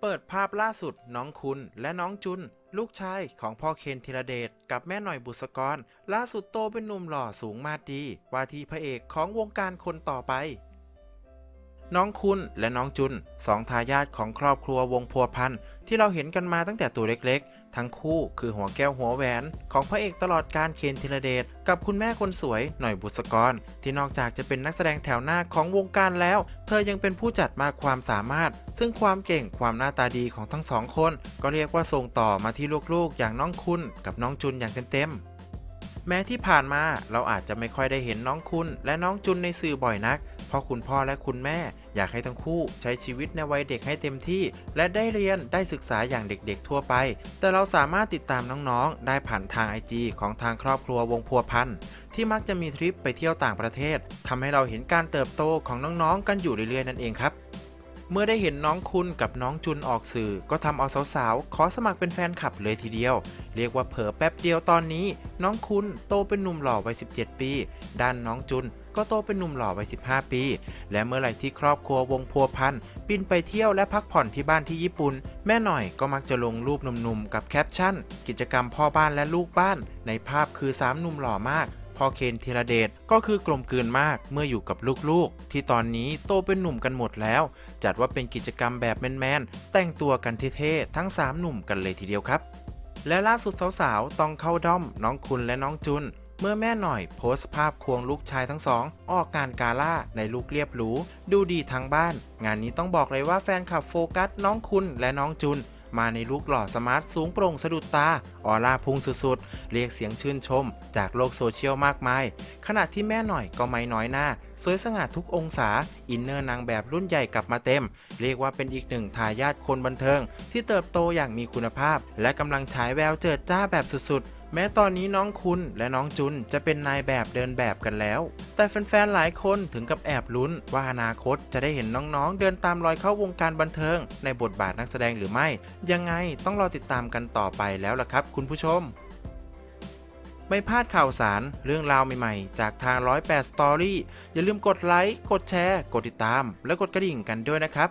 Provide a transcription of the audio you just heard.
เปิดภาพล่าสุดน้องคุณและน้องจุน ลูกชายของพ่อเคนธีรเดชกับแม่หน่อยบุษกร ล่าสุดโตเป็นหนุ่มหล่อสูงมาดดีว่าที่พระเอกของวงการคนต่อไป น้องคุณและน้องจุนสองทายาทของครอบครัววงพัวพันธ์ที่เราเห็นกันมาตั้งแต่ตัวเล็กๆ ทั้งคู่คือหัวแก้วหัวแหวน ของพระเอกตลอดการเคนธีรเดชกับคุณแม่คนสวยหน่อยบุษกร ที่นอกจากจะเป็นนักแสดงแถวหน้าของวงการแล้ว เธอยังเป็นผู้จัดมากความสามารถ ซึ่งความเก่งความหน้าตาดีของทั้งสองคน ก็เรียกว่าส่งต่อมาที่ลูกๆ อย่างน้องคุณกับน้องจุนอย่างเต็มๆแม้ที่ผ่านมาเราอาจจะไม่ค่อยได้เห็นน้องคุณและน้องจุนในสื่อบ่อยนัก เพราะคุณพ่อและคุณแม่ อยากให้ทั้งคู่ใช้ชีวิตในวัยเด็กให้เต็มที่ และได้เรียนได้ศึกษาอย่างเด็กๆ ทั่วไป แต่เราสามารถติดตามน้องๆ ได้ผ่านทางไอจของทางครอบครัววงพัวพันธ์ที่มักจะมีทริปไปเที่ยวต่างประเทศทำให้เราเห็นการเติบโตของน้องๆ กันอยู่เรื่อยๆ นั่นเองครับ เมื่อได้เห็นน้องคุณกับน้องจุนออกสื่อ ก็ทำเอาสาวๆ ขอสมัครเป็นแฟนคลับเลยทีเดียว เรียกว่าเผลอแป๊บเดียวตอนนี้ น้องคุณโตเป็นหนุ่มหล่อวัย 17 ปี ด้านน้องจุนก็โตเป็นหนุ่มหล่อวัย 15 ปี และเมื่อไหร่ที่ครอบครัววงพัวพันบินไปเที่ยวและพักผ่อนที่บ้านที่ญี่ปุ่น แม่หน่อยก็มักจะลงรูปหนุ่มๆ กับแคปชั่น กิจกรรมพ่อบ้านและลูกบ้าน ในภาพคือสามหนุ่มหล่อมาก พ่อเคนธีรเดชก็คือกลมกลืนมากเมื่ออยู่กับลูกๆ ที่ตอนนี้โตเป็นหนุ่มกันหมดแล้ว จัดว่าเป็นกิจกรรมแบบแมนๆ แต่งตัวกันเท่ๆทั้ง 3 หนุ่มกันเลยทีเดียวครับ และล่าสุดสาวๆ ต้องเข้าด้อม น้องคุณและน้องจุน เมื่อแม่หน่อยโพสต์ภาพควงลูกชายทั้งสอง ออกงานกาล่าในลุคเรียบหรูดูดีทั้งบ้าน งานนี้ต้องบอกเลยว่าแฟนคลับโฟกัสน้องคุณและน้องจุน มาในลุคหล่อสมาร์ทสูงโปร่งสะดุดตา ออร่าพุ่งสุดๆ เรียกเสียงชื่นชม จากโลกโซเชียลมากมาย ขณะที่แม่หน่อยก็ไม่น้อยหน้า สวยสง่าทุกองศา อินเนอร์นางแบบรุ่นใหญ่กลับมาเต็ม เรียกว่าเป็นอีกหนึ่งทายาทคนบันเทิง ที่เติบโตอย่างมีคุณภาพ และกำลังฉายแววเจิดจ้าแบบสุดๆ แม้ตอนนี้น้องคุณและน้องจุนจะเป็นนายแบบเดินแบบกันแล้ว แต่แฟนๆ หลายคนถึงกับแอบลุ้น ว่าอนาคตจะได้เห็นน้องๆ เดินตามรอยเข้าวงการบันเทิง ในบทบาทนักแสดงหรือไม่ ยังไงต้องรอติดตามกันต่อไปแล้วล่ะครับ คุณผู้ชม ไม่พลาดข่าวสารเรื่องราวใหม่ๆ จากทาง 108 Story อย่าลืมกดไลค์ กดแชร์ กดติดตาม และกดกระดิ่งกันด้วยนะครับ